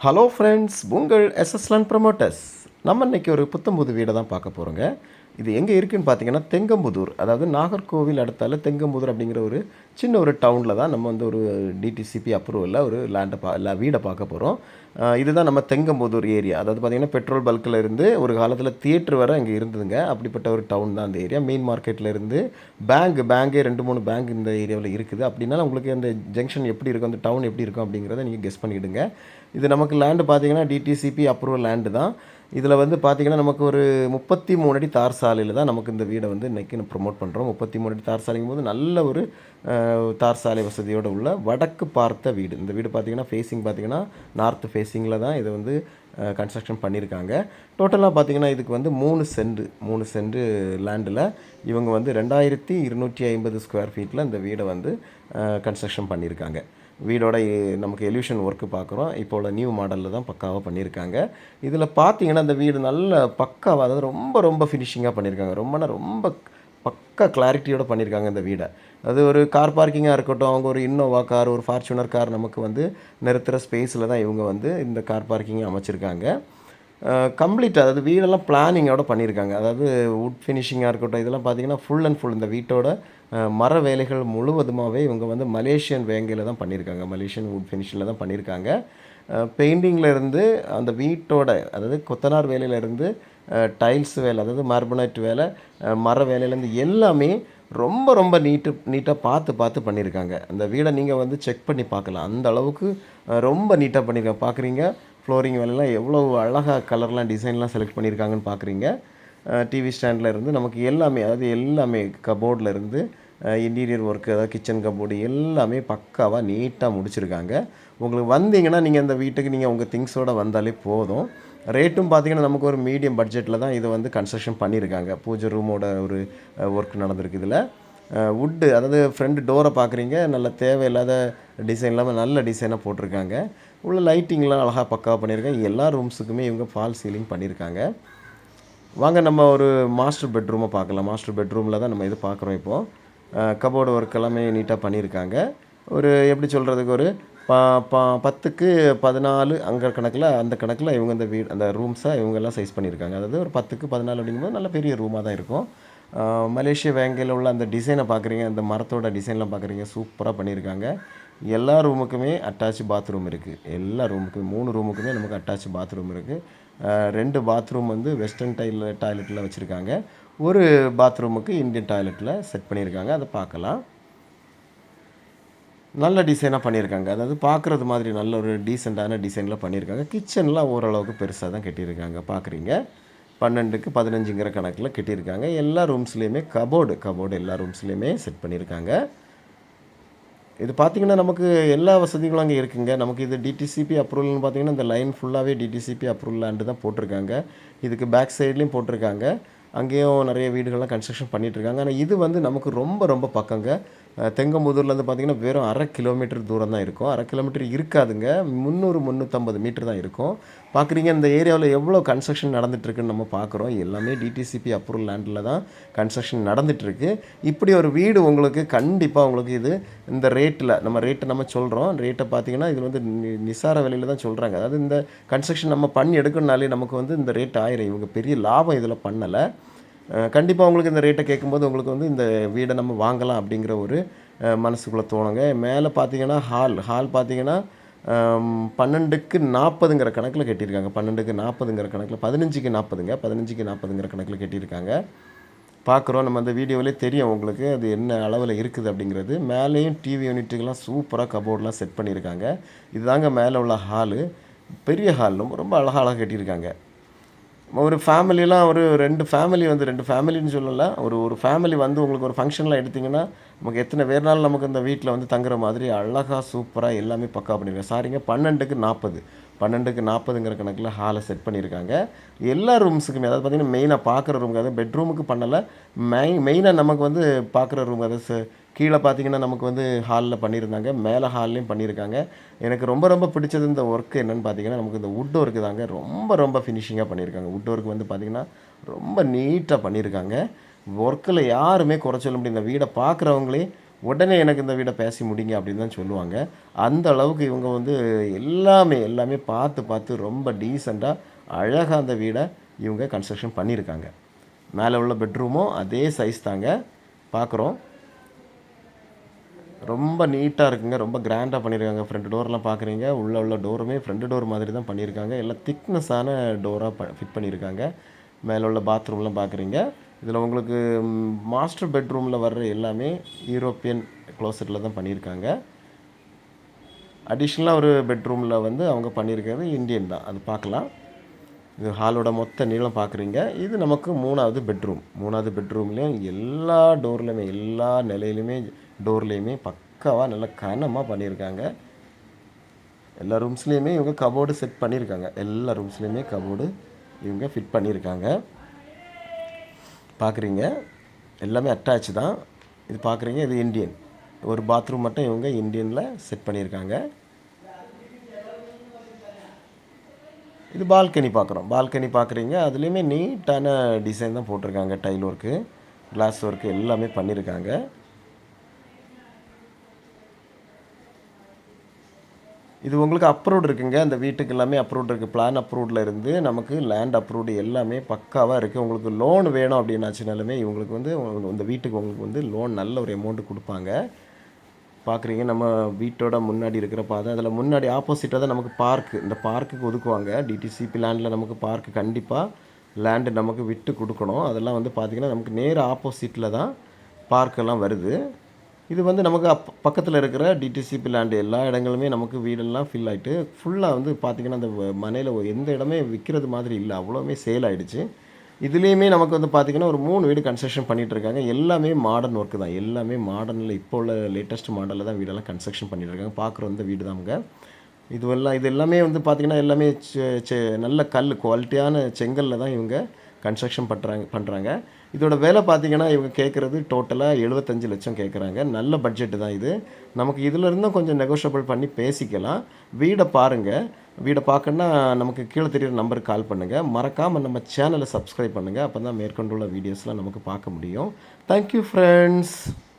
Hello friends உங்கள் எஸ்எஸ்லான் promoters நம்ம இன்றைக்கி ஒரு புத்தம்புது வீடை தான் பார்க்க போகிறோங்க இது எங்கே இருக்குதுன்னு பார்த்தீங்கன்னா தெங்கம்புதூர். அதாவது நாகர்கோவில் அடுத்தால தெங்கம்புதூர் அப்படிங்கிற ஒரு சின்ன ஒரு டவுனில் தான் நம்ம வந்து ஒரு டிடிசிபி அப்ரூவலில் ஒரு லேண்டை பா இல்லை வீடை பார்க்க போகிறோம் இதுதான் நம்ம தெங்கம்புதூர் ஏரியா அதாவது பார்த்திங்கன்னா பெட்ரோல் பல்கில் இருந்து ஒரு காலத்தில் தியேட்டர் வரை இங்கே இருந்ததுங்க. அப்படிப்பட்ட ஒரு டவுன் தான் அந்த ஏரியா மெயின் மார்க்கெட்டில் இருந்து பேங்க் பேங்கே ரெண்டு மூணு பேங்க் இந்த ஏரியாவில் இருக்குது. அப்படின்னா உங்களுக்கு அந்த ஜங்ஷன் எப்படி இருக்கும் அந்த டவுன் எப்படி இருக்கும் அப்படிங்கிறத நீங்கள் கெஸ் பண்ணிவிடுங்க இது நமக்கு லேண்டு பார்த்தீங்கன்னா டிடிசிபி அப்ரூவல் லேண்டு தான். இதில் வந்து பார்த்தீங்கன்னா நமக்கு ஒரு முப்பத்தி மூணு அடி தார் சாலையில் தான் நமக்கு இந்த வீடை வந்து இன்றைக்கி நம்ம ப்ரொமோட் பண்ணுறோம் முப்பத்தி மூணு அடி தார் சாலைங்கும் போது நல்ல ஒரு தார் சாலை வசதியோடு உள்ள வடக்கு பார்த்த வீடு. இந்த வீடு பார்த்தீங்கன்னா ஃபேஸிங் பார்த்தீங்கன்னா நார்த் ஃபேஸிங்கில் தான் இதை வந்து கன்ஸ்ட்ரக்ஷன் பண்ணியிருக்காங்க. டோட்டலாக பார்த்தீங்கன்னா இதுக்கு வந்து மூணு சென்ட் மூணு சென்ட் லேண்டில் இவங்க வந்து ரெண்டாயிரத்தி இருநூற்றி ஐம்பது ஸ்கொயர் ஃபீட்டில் இந்த வீடை வந்து கன்ஸ்ட்ரக்ஷன் பண்ணியிருக்காங்க. வீடோட நமக்கு எல்யூஷன் ஒர்க்கு பார்க்குறோம். இப்போ உள்ள நியூ மாடலில் தான் பக்காவாக பண்ணியிருக்காங்க. இதில் பார்த்தீங்கன்னா அந்த வீடு நல்ல பக்காவாக அதாவது ரொம்ப ரொம்ப ஃபினிஷிங்காக பண்ணியிருக்காங்க. ரொம்பனா ரொம்ப பக்கா கிளாரிட்டியோட பண்ணியிருக்காங்க இந்த வீடை. அது ஒரு கார் பார்க்கிங்காக இருக்கட்டும் அவங்க ஒரு இன்னோவா கார் ஒரு ஃபார்ச்சுனர் கார் நமக்கு வந்து நிறுத்துகிற ஸ்பேஸில் தான் இவங்க வந்து இந்த கார் பார்க்கிங்கை அமைச்சிருக்காங்க. கம்ப்ளீட் அதாவது வீடெல்லாம் பிளானிங்கோட பண்ணியிருக்காங்க. அதாவது வுட் ஃபினிஷிங்காக இருக்கட்டும் இதெல்லாம் பார்த்தீங்கன்னா ஃபுல் அண்ட் ஃபுல் இந்த வீட்டோட மர வேலைகள் முழுவதுமாகவே இவங்க வந்து மலேசியன் வேங்கையில் தான் பண்ணியிருக்காங்க. மலேசியன் வுட் ஃபினிஷிங்கில் தான் பண்ணியிருக்காங்க. பெயிண்டிங்கில் இருந்து அந்த வீட்டோட அதாவது கொத்தனார் வேலையிலேருந்து டைல்ஸ் வேலை அதாவது மார்பனைட் வேலை மர வேலையிலேருந்து எல்லாமே ரொம்ப ரொம்ப நீட்டு நீட்டாக பார்த்து பார்த்து பண்ணியிருக்காங்க. அந்த வீடை நீங்கள் வந்து செக் பண்ணி பார்க்கலாம். அந்த அளவுக்கு ரொம்ப நீட்டாக பண்ணியிருக்காங்க. பார்க்குறீங்க. ஃப்ளோரிங் வேலைலாம் எவ்வளோ அழகாக கலர்லாம் டிசைன்லாம் செலக்ட் பண்ணியிருக்காங்கன்னு பார்க்குறீங்க டிவி ஸ்டாண்டில் இருந்து நமக்கு எல்லாமே அதாவது எல்லாமே கபோர்டில் இருந்து இன்டீரியர் ஒர்க்கு அதாவது கிச்சன் கபோர்டு எல்லாமே பக்காவாக நீட்டாக முடிச்சிருக்காங்க. உங்களுக்கு வந்தீங்கன்னா நீங்கள் இந்த வீட்டுக்கு நீங்கள் உங்கள் திங்ஸோடு வந்தாலே போதும். ரேட்டும் பார்த்தீங்கன்னா நமக்கு ஒரு மீடியம் பட்ஜெட்டில் தான் இதை வந்து கன்ஸ்ட்ரக்ஷன் பண்ணியிருக்காங்க. பூஜை ரூமோட ஒரு ஒர்க் நடந்திருக்கு இதில். வுட்டு அதாவது ஃப்ரண்ட் டோரை பார்க்குறீங்க நல்ல தேவையில்லாத டிசைன் இல்லாமல் நல்ல டிசைனாக போட்டிருக்காங்க. உள்ள லைட்டிங்லாம் அழகாக பக்காவாக பண்ணியிருக்காங்க எல்லா ரூம்ஸுக்குமே இவங்க ஃபால் சீலிங் பண்ணியிருக்காங்க. வாங்க நம்ம ஒரு மாஸ்டர் பெட்ரூமை பார்க்கலாம். மாஸ்டர் பெட்ரூமில் தான் நம்ம இது பார்க்குறோம் இப்போது கபோர்டு ஒர்க் எல்லாமே நீட்டாக பண்ணியிருக்காங்க. ஒரு எப்படி சொல்கிறதுக்கு ஒரு ப ப பத்துக்கு பதினாலு அங்கே கணக்கில் அந்த கணக்கில் இவங்க இந்த வீடு அந்த ரூம்ஸை இவங்கெல்லாம் சைஸ் பண்ணியிருக்காங்க. அதாவது ஒரு பத்துக்கு பதினாலு அப்படிங்கும்போது நல்ல பெரிய ரூமாக தான் இருக்கும். மலேசிய வேங்கையில் உள்ள அந்த டிசைனை பார்க்குறீங்க அந்த மரத்தோட டிசைன்லாம் பார்க்குறீங்க சூப்பராக பண்ணியிருக்காங்க. எல்லா ரூமுக்குமே அட்டாச் பாத்ரூம் இருக்குது எல்லா ரூமுக்குமே மூணு ரூமுக்குமே நமக்கு அட்டாச் பாத்ரூம் இருக்குது ரெண்டு பாத்ரூம் வந்து வெஸ்டர்ன் டைல டாய்லெட்டில் வச்சுருக்காங்க. ஒரு பாத்ரூமுக்கு இந்தியன் டாய்லெட்டில் செட் பண்ணியிருக்காங்க அதை பார்க்கலாம் நல்ல டிசைனாக பண்ணியிருக்காங்க அதாவது பார்க்குறது மாதிரி நல்ல ஒரு டீசெண்டான டிசைனில் பண்ணியிருக்காங்க கிச்சன்லாம் ஓரளவுக்கு பெருசாக தான் கட்டியிருக்காங்க. பார்க்குறீங்க பன்னெண்டுக்கு பதினஞ்சுங்கிற கணக்கில் கட்டியிருக்காங்க. எல்லா ரூம்ஸ்லேயுமே கபோர்டு கபோர்டு எல்லா ரூம்ஸ்லேயுமே செட் பண்ணியிருக்காங்க இது பார்த்தீங்கன்னா நமக்கு எல்லா வசதிகளும் அங்கே இருக்குங்க. நமக்கு இது டிடிசிபி அப்ரூவல்னு பார்த்தீங்கன்னா இந்த லைன் ஃபுல்லாகவே டிடிசிபி அப்ரூவல் தான் போட்டிருக்காங்க. இதுக்கு பேக் சைட்லேயும் போட்டிருக்காங்க. அங்கேயும் நிறைய வீடுகள்லாம் கன்ஸ்ட்ரக்ஷன் பண்ணிகிட்ருக்காங்க ஆனால் இது வந்து நமக்கு ரொம்ப ரொம்ப பக்கங்க. தெங்கமுதூர்லேருந்து தெங்கம்புதூர்லேருந்து பார்த்தீங்கன்னா வெறும் அரை கிலோமீட்டர் தூரம் தான் இருக்கும். அரை கிலோமீட்டர் இருக்காதுங்க. முந்நூறு முந்நூற்றம்பது மீட்டர் தான் இருக்கும். பார்க்குறீங்க இந்த ஏரியாவில் எவ்வளோ கன்ஸ்ட்ரக்ஷன் நடந்துகிட்ருக்குன்னு நம்ம பார்க்குறோம் எல்லாமே டிடிசிபி அப்ரூவல் லேண்டில் தான் கன்ஸ்ட்ரக்ஷன் நடந்துகிட்ருக்கு இப்படி ஒரு வீடு உங்களுக்கு கண்டிப்பாக உங்களுக்கு இது இந்த ரேட்டில் நம்ம ரேட்டை நம்ம சொல்கிறோம் ரேட்டை பார்த்தீங்கன்னா இது வந்து நி- நிசார விலையில் தான் சொல்கிறாங்க அதாவது இந்த கன்ஸ்ட்ரக்ஷன் நம்ம பண்ணி எடுக்கணுனாலே நமக்கு வந்து இந்த ரேட் ஆயிரும். இவங்க பெரிய லாபம் இதில் பண்ணலை. கண்டிப்பாக உங்களுக்கு இந்த ரேட்டை கேட்கும்போது உங்களுக்கு வந்து இந்த வீடை நம்ம வாங்கலாம் அப்படிங்கிற ஒரு மனசுக்குள்ளே தோணுங்க. மேலே பார்த்தீங்கன்னா ஹால் ஹால் பார்த்தீங்கன்னா பன்னெண்டுக்கு நாற்பதுங்கிற கணக்கில் கட்டியிருக்காங்க. பன்னெண்டுக்கு நாற்பதுங்கிற கணக்கில் பதினஞ்சுக்கு நாற்பதுங்க பதினஞ்சுக்கு நாற்பதுங்கிற கணக்கில் கட்டியிருக்காங்க. பார்க்குறோம் நம்ம அந்த வீடியோவிலே தெரியும் உங்களுக்கு அது என்ன அளவில் இருக்குது அப்படிங்கிறது. மேலேயும் டிவி யூனிட்டுகள்லாம் சூப்பராக கபோர்டெலாம் செட் பண்ணியிருக்காங்க. இதுதாங்க மேலே உள்ள ஹாலு பெரிய ஹால் ரொம்ப ரொம்ப அழகாக அழகாக கட்டியிருக்காங்க. ஒரு ஃபேமிலிலாம் ஒரு ரெண்டு ஃபேமிலி வந்து ரெண்டு ஃபேமிலின்னு சொல்லலை. ஒரு ஒரு ஃபேமிலி வந்து உங்களுக்கு ஒரு ஃபங்க்ஷனில் எடுத்திங்கன்னா நமக்கு எத்தனை பேர்னாலும் நமக்கு இந்த வீட்டில் வந்து தங்குற மாதிரி அழகாக சூப்பராக எல்லாமே பக்கா பண்ணிடுவேன். சாரிங்க பன்னெண்டுக்கு நாற்பது பன்னெண்டுக்கு நாற்பதுங்கிற கணக்கில் ஹாலை செட் பண்ணியிருக்காங்க. எல்லா ரூம்ஸுக்குமே அதாவது பார்த்தீங்கன்னா மெயினாக பார்க்குற ரூமுக்கு அதாவது பெட்ரூமுக்கு பண்ணலை. மெய் மெயினாக நமக்கு வந்து பார்க்குற ரூம் அதாவது கீழே பார்த்தீங்கன்னா நமக்கு வந்து ஹாலில் பண்ணியிருந்தாங்க. மேலே ஹால்லையும் பண்ணியிருக்காங்க. எனக்கு ரொம்ப ரொம்ப பிடிச்சது இந்த ஒர்க் என்னென்னு பார்த்தீங்கன்னா நமக்கு இந்த வுட் ஒர்க்கு தாங்க. ரொம்ப ரொம்ப ஃபினிஷிங்காக பண்ணியிருக்காங்க. வுட் ஒர்க் வந்து பார்த்தீங்கன்னா ரொம்ப நீட்டாக பண்ணியிருக்காங்க. ஒர்க்கில் யாருமே குறை சொல்ல முடியும் இந்த வீடை பார்க்குறவங்களே உடனே எனக்கு இந்த வீடை பேசி முடிங்க அப்படின்னு தான் சொல்லுவாங்க. அந்த அளவுக்கு இவங்க வந்து எல்லாமே எல்லாமே பார்த்து பார்த்து ரொம்ப டீசெண்டாக அழகாக அந்த வீடை இவங்க கன்ஸ்ட்ரக்ஷன் பண்ணியிருக்காங்க. மேலே உள்ள பெட்ரூமும் அதே சைஸ் தாங்க. பார்க்குறோம். ரொம்ப நீட்டாக இருக்குங்க. ரொம்ப கிராண்டாக பண்ணியிருக்காங்க. ஃப்ரண்ட் டோர்லாம் பார்க்குறீங்க. உள்ள உள்ள டோருமே ஃப்ரண்ட் டோர் மாதிரி தான் பண்ணியிருக்காங்க. எல்லாம் திக்னஸான டோராக ப ஃபிட் பண்ணியிருக்காங்க. மேலே உள்ள பாத்ரூம்லாம் பார்க்குறீங்க. இதில் உங்களுக்கு மாஸ்டர் பெட்ரூமில் வர்ற எல்லாமே யூரோப்பியன் க்ளோசெட்டில் தான் பண்ணியிருக்காங்க. அடிஷ்னலாக ஒரு பெட்ரூமில் வந்து அவங்க பண்ணியிருக்கிறது இந்தியன் தான். அது பார்க்கலாம். இது ஹாலோட மொத்த நீளம் பார்க்குறீங்க. இது நமக்கு மூணாவது பெட்ரூம் மூணாவது பெட்ரூம்லேயும் எல்லா டோர்லையுமே எல்லா நிலையிலுமே டோர்லேயுமே பக்காவாக நல்லா கனமாக பண்ணியிருக்காங்க. எல்லா ரூம்ஸ்லேயுமே இவங்க கபோர்டு செட் பண்ணியிருக்காங்க. எல்லா ரூம்ஸ்லேயுமே கபோர்டு இவங்க ஃபிட் பண்ணியிருக்காங்க. பார்க்குறீங்க எல்லாமே அட்டாச் தான். இது பார்க்குறீங்க இது இந்தியன் ஒரு பாத்ரூம் மட்டும் இவங்க இந்தியனில் செட் பண்ணியிருக்காங்க. இது பால்கனி பார்க்குறோம் பால்கனி பார்க்குறீங்க அதுலேயுமே நீட்டான டிசைன் தான் போட்டிருக்காங்க டைல் ஒர்க்கு கிளாஸ் ஒர்க்கு எல்லாமே பண்ணியிருக்காங்க. இது உங்களுக்கு அப்ரூவ்டு இருக்குங்க. அந்த வீட்டுக்கு எல்லாமே அப்ரூவ்ட் இருக்குது பிளான் அப்ரூவ்டில் இருந்து நமக்கு லேண்ட் அப்ரூவ்டு எல்லாமே பக்காவாக இருக்குது உங்களுக்கு லோன் வேணும் அப்படின்னாச்சுனாலுமே இவங்களுக்கு வந்து இந்த வீட்டுக்கு உங்களுக்கு வந்து லோன் நல்ல ஒரு அமௌண்ட் கொடுப்பாங்க. பார்க்குறீங்க நம்ம வீட்டோட முன்னாடி இருக்கிற பாதை. அதில் முன்னாடி ஆப்போசிட்டாக தான் நமக்கு பார்க்கு இந்த பார்க்குக்கு ஒதுக்குவாங்க. டிடிசிபி லேண்டில் நமக்கு பார்க்கு கண்டிப்பாக லேண்டு நமக்கு விட்டு கொடுக்கணும். அதெல்லாம் வந்து பார்த்திங்கன்னா நமக்கு நேர் ஆப்போசிட்டில் தான் பார்க்கெல்லாம் வருது. இது வந்து நமக்கு அப் பக்கத்தில் இருக்கிற டிடிசிபி லேண்டு எல்லா இடங்களுமே நமக்கு வீடெல்லாம் ஃபில் ஆகிட்டு ஃபுல்லாக வந்து பார்த்திங்கன்னா அந்த மனையில் எந்த இடமே விற்கிறது மாதிரி இல்லை. அவ்வளோவுமே சேல் ஆகிடுச்சு இதுலேயுமே நமக்கு வந்து பார்த்திங்கன்னா ஒரு மூணு வீடு கன்ஸ்ட்ரக்ஷன் பண்ணிகிட்ருக்காங்க எல்லாமே மாடர்ன் ஒர்க்கு தான். எல்லாமே மாடர்னில் இப்போ உள்ள லேட்டஸ்ட் மாடலில் தான் வீடெல்லாம் கன்ஸ்ட்ரக்ஷன் பண்ணிகிட்ருக்காங்க பார்க்குற இந்த வீடு தாங்க இதுவெல்லாம் இது எல்லாமே வந்து பார்த்திங்கன்னா எல்லாமே செ- செ- நல்ல கல் குவாலிட்டியான செங்கல்ல தான் இவங்க கன்ஸ்ட்ரக்ஷன் பண்ணுறாங்க பண்ணுறாங்க இதோட விலை பார்த்தீங்கன்னா இவங்க கேட்குறது டோட்டலாக எழுபத்தஞ்சு லட்சம் கேட்குறாங்க நல்ல பட்ஜெட்டு தான் இது. நமக்கு இதிலிருந்தும் கொஞ்சம் நெகோஷியபிள் பண்ணி பேசிக்கலாம். வீடை பாருங்கள் வீடை பார்க்கணுன்னா நமக்கு கீழே தெரியுற நம்பருக்கு கால் பண்ணுங்கள் மறக்காமல் நம்ம சேனலை சப்ஸ்கிரைப் பண்ணுங்கள் அப்போ தான் மேற்கொண்டுள்ள வீடியோஸ்லாம் நமக்கு பார்க்க முடியும். Thank you friends